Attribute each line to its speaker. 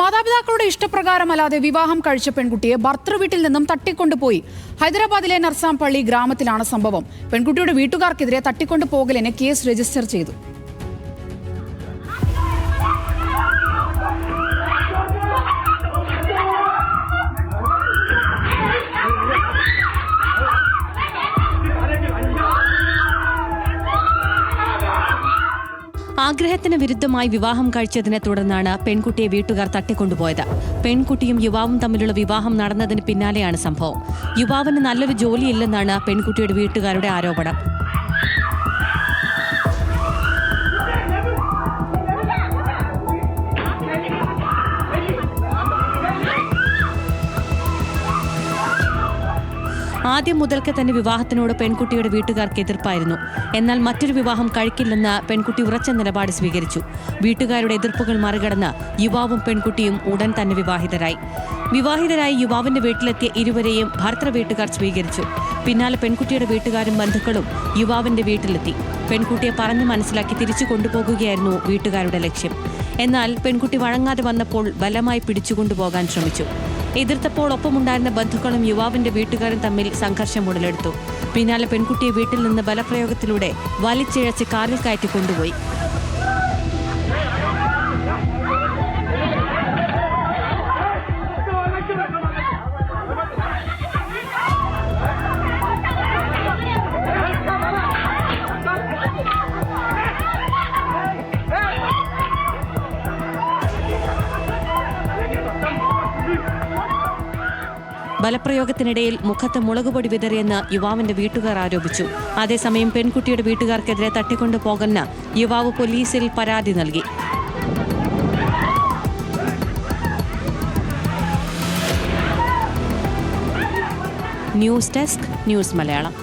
Speaker 1: മാതാപിതാക്കളുടെ ഇഷ്ടപ്രകാരമല്ലാതെ വിവാഹം കഴിച്ച പെൺകുട്ടിയെ ഭർത്തൃവീട്ടിൽ നിന്നും തട്ടിക്കൊണ്ടുപോയി. ഹൈദരാബാദിലെ നർസാംപള്ളി ഗ്രാമത്തിലാണ് സംഭവം. പെൺകുട്ടിയുടെ വീട്ടുകാർക്കെതിരെ തട്ടിക്കൊണ്ടുപോകലിന് കേസ് രജിസ്റ്റർ ചെയ്തു.
Speaker 2: ആഗ്രഹത്തിന് വിരുദ്ധമായി വിവാഹം കഴിച്ചതിനെ തുടർന്നാണ് പെൺകുട്ടിയെ വീട്ടുകാർ തട്ടിക്കൊണ്ടുപോയത്. പെൺകുട്ടിയും യുവാവും തമ്മിലുള്ള വിവാഹം നടന്നതിന് പിന്നാലെയാണ് സംഭവം. യുവാവിന് നല്ലൊരു ജോലിയില്ലെന്നാണ് പെൺകുട്ടിയുടെ വീട്ടുകാരുടെ ആരോപണം. ആദ്യം മുതൽക്ക് തന്നെ വിവാഹത്തിനോട് പെൺകുട്ടിയുടെ വീട്ടുകാർക്ക് എതിർപ്പായിരുന്നു. എന്നാൽ മറ്റൊരു വിവാഹം കഴിക്കില്ലെന്ന് പെൺകുട്ടി ഉറച്ച നിലപാട് സ്വീകരിച്ചു. വീട്ടുകാരുടെ എതിർപ്പുകൾ മറികടന്ന് യുവാവും പെൺകുട്ടിയും ഉടൻ തന്നെ വിവാഹിതരായി. വിവാഹിതരായി യുവാവിന്റെ വീട്ടിലെത്തിയ ഇരുവരെയും ഭർത്തൃ വീട്ടുകാർ സ്വീകരിച്ചു. പിന്നാലെ പെൺകുട്ടിയുടെ വീട്ടുകാരും ബന്ധുക്കളും യുവാവിന്റെ വീട്ടിലെത്തി. പെൺകുട്ടിയെ പറഞ്ഞു മനസ്സിലാക്കി തിരിച്ചു കൊണ്ടുപോകുകയായിരുന്നു വീട്ടുകാരുടെ ലക്ഷ്യം. എന്നാൽ പെൺകുട്ടി വഴങ്ങാതെ വന്നപ്പോൾ ബലമായി പിടിച്ചുകൊണ്ടുപോകാൻ ശ്രമിച്ചു. എതിർത്തപ്പോൾ ഒപ്പമുണ്ടായിരുന്ന ബന്ധുക്കളും യുവാവിന്റെ വീട്ടുകാരും തമ്മിൽ സംഘർഷം ഉടലെടുത്തു. പിന്നാലെ പെൺകുട്ടിയെ വീട്ടിൽ നിന്ന് ബലപ്രയോഗത്തിലൂടെ വലിച്ചിഴച്ച് കാറിൽ കയറ്റി കൊണ്ടുപോയി. ബലപ്രയോഗത്തിനിടയിൽ മുഖത്ത് മുളകുപൊടി വിതറിയെന്ന് യുവാവിന്റെ വീട്ടുകാർ ആരോപിച്ചു. അതേസമയം പെൺകുട്ടിയുടെ വീട്ടുകാർക്കെതിരെ തട്ടിക്കൊണ്ടു പോകുന്ന യുവാവ് പോലീസിൽ പരാതി നൽകി. News desk news Malayalam.